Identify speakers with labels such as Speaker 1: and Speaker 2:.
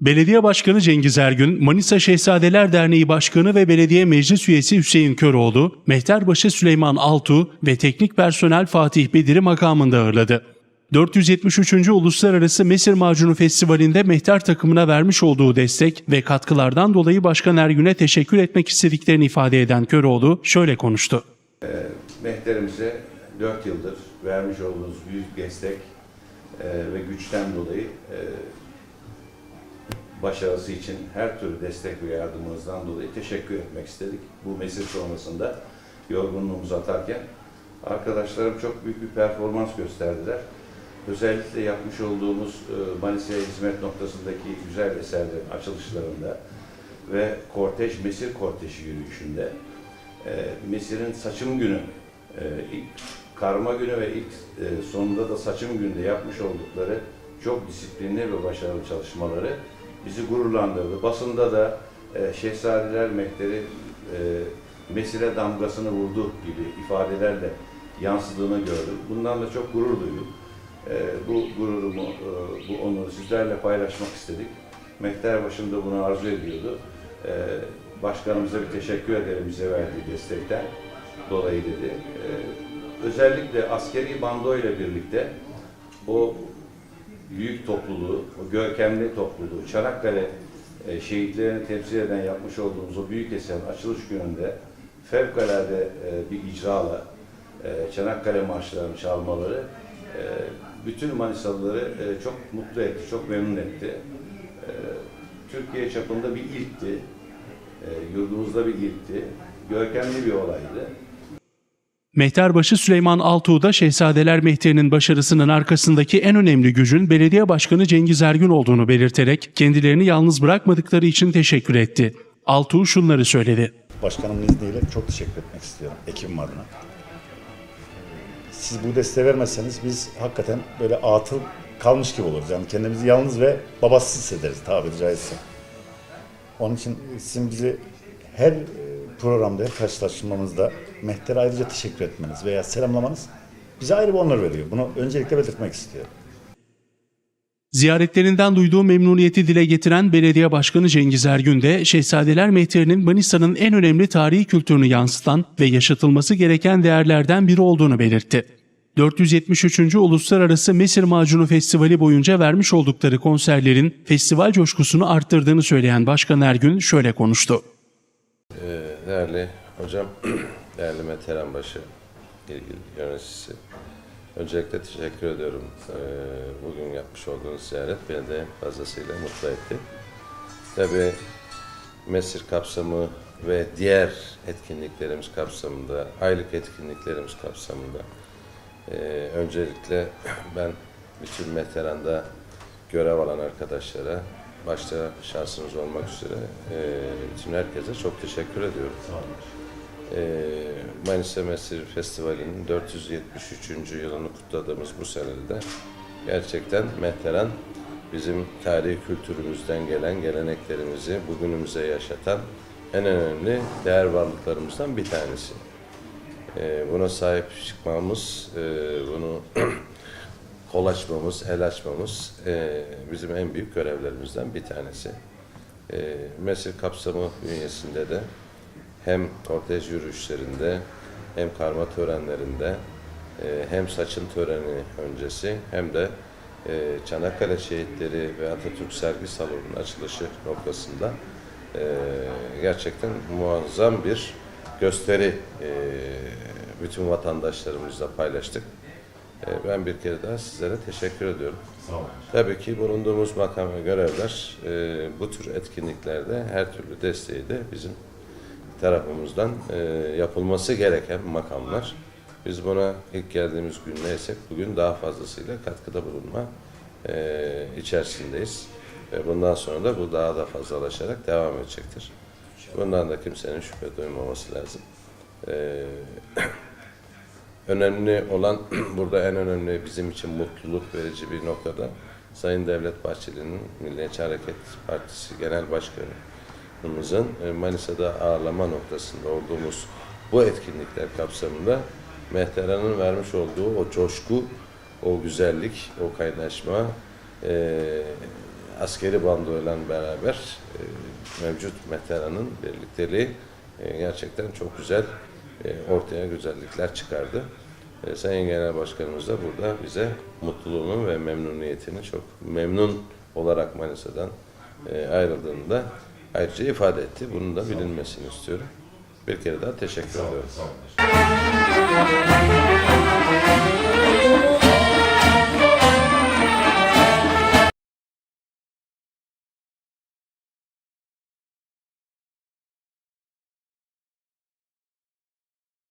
Speaker 1: Belediye Başkanı Cengiz Ergün, Manisa Şehzadeler Derneği Başkanı ve Belediye Meclis Üyesi Hüseyin Köroğlu, Mehterbaşı Süleyman Altu ve teknik personel Fatih Bedir'i makamında ağırladı. 473. Uluslararası Mesir Macunu Festivali'nde mehter takımına vermiş olduğu destek ve katkılardan dolayı Başkan Ergün'e teşekkür etmek istediklerini ifade eden Köroğlu şöyle konuştu.
Speaker 2: Mehterimize 4 yıldır vermiş olduğunuz büyük destek e, ve güçten dolayı e, başarısı için her türlü destek ve yardımınızdan dolayı teşekkür etmek istedik. Bu mesir sonrasında yorgunluğumuzu atarken arkadaşlarım çok büyük bir performans gösterdiler. Özellikle yapmış olduğumuz e, Manisa'ya hizmet noktasındaki güzel eserlerin açılışlarında ve kortej, mesir korteji yürüyüşünde e, Mesir'in saçım günü, e, ilk karma günü ve ilk sonunda da saçım günde yapmış oldukları çok disiplinli ve başarılı çalışmaları bizi gururlandırdı. Basında da e, Şehzadeler Mehteri e, Mesir'e damgasını vurdu gibi ifadelerle yansıdığını gördüm. Bundan da çok gurur duydum. E, bu gururumu, e, bu onuru sizlerle paylaşmak istedik. Mehter başında bunu arzu ediyordu. E, başkanımıza bir teşekkür ederim bize verdiği destekten dolayı dedi. E, özellikle askeri bando ile birlikte o büyük topluluğu, o görkemli topluluğu, Çanakkale e, şehitlerini temsil eden yapmış olduğumuz o büyük eserin açılış gününde fevkalade e, bir icrala e, Çanakkale marşlarını çalmaları e, bütün Manisalıları e, çok mutlu etti, çok memnun etti. E, Türkiye çapında bir ilkti, e, yurdumuzda bir ilkti, görkemli bir olaydı.
Speaker 1: Mehterbaşı Süleyman Altuğ da Şehzadeler Mehteri'nin başarısının arkasındaki en önemli gücün belediye başkanı Cengiz Ergün olduğunu belirterek kendilerini yalnız bırakmadıkları için teşekkür etti. Altuğ şunları söyledi.
Speaker 3: Başkanımın izniyle çok teşekkür etmek istiyorum ekibim adına. Siz bu desteği vermezseniz biz hakikaten böyle atıl kalmış gibi oluruz. Yani kendimizi yalnız ve babasız hissederiz tabiri caizse. Onun için sizin bizi her programda, her karşılaşmamızda Mehter'e ayrıca teşekkür etmeniz veya selamlamanız bize ayrı bir onur veriyor. Bunu öncelikle belirtmek istiyorum.
Speaker 1: Ziyaretlerinden duyduğu memnuniyeti dile getiren Belediye Başkanı Cengiz Ergün de Şehzadeler Mehteri'nin Manisa'nın en önemli tarihi kültürünü yansıtan ve yaşatılması gereken değerlerden biri olduğunu belirtti. 473. Uluslararası Mesir Macunu Festivali boyunca vermiş oldukları konserlerin festival coşkusunu arttırdığını söyleyen Başkan Ergün şöyle konuştu.
Speaker 4: Ee, Değerli hocam, değerli Meteran Başı ilgili yöneticisi. Öncelikle teşekkür ediyorum. Ee, Bugün yapmış olduğunuz ziyaret beni de fazlasıyla mutlu etti. Tabii Mesir kapsamı ve diğer etkinliklerimiz kapsamında, aylık etkinliklerimiz kapsamında ee, öncelikle ben bütün Meteran'da görev alan arkadaşlara, başta şansınız olmak üzere e, bütün herkese çok teşekkür ediyorum. Ee, Manisa Mesir Festivali'nin 473. yılını kutladığımız bu senede de gerçekten Mehteran bizim tarihi kültürümüzden gelen geleneklerimizi bugünümüze yaşatan en önemli değer varlıklarımızdan bir tanesi. Ee, buna sahip çıkmamız, e, bunu kol açmamız, el açmamız e, bizim en büyük görevlerimizden bir tanesi. E, Mesir kapsamı bünyesinde de hem kortej yürüyüşlerinde hem karma törenlerinde e, hem saçın töreni öncesi hem de e, Çanakkale Şehitleri ve Atatürk Sergi Salonu'nun açılışı noktasında e, gerçekten muazzam bir gösteri bütün vatandaşlarımızla paylaştık. Ben bir kere daha sizlere teşekkür ediyorum. Tabii ki bulunduğumuz makam ve görevler bu tür etkinliklerde her türlü desteği de bizim tarafımızdan e, yapılması gereken makamlar. Biz buna ilk geldiğimiz gün neysek bugün daha fazlasıyla katkıda bulunma e, içerisindeyiz. Ve bundan sonra da bu daha da fazlalaşarak devam edecektir. Bundan da kimsenin şüphe duymaması lazım. E, önemli olan burada en önemli bizim için mutluluk verici bir noktada Sayın Devlet Bahçeli'nin Milliyetçi Hareket Partisi Genel Başkanımızın e, Manisa'da ağırlama noktasında olduğumuz bu etkinlikler kapsamında Mehteran'ın vermiş olduğu o coşku, o güzellik, o kaynaşma, e, askeri bandoyla beraber e, mevcut Meteran'ın birlikteliği e, gerçekten çok güzel e, ortaya güzellikler çıkardı. E, Sayın Genel Başkanımız da burada bize mutluluğunu ve memnuniyetini çok memnun olarak Manisa'dan e, ayrıldığını da ayrıca ifade etti. Bunun da bilinmesini istiyorum. Bir kere daha teşekkür ediyorum.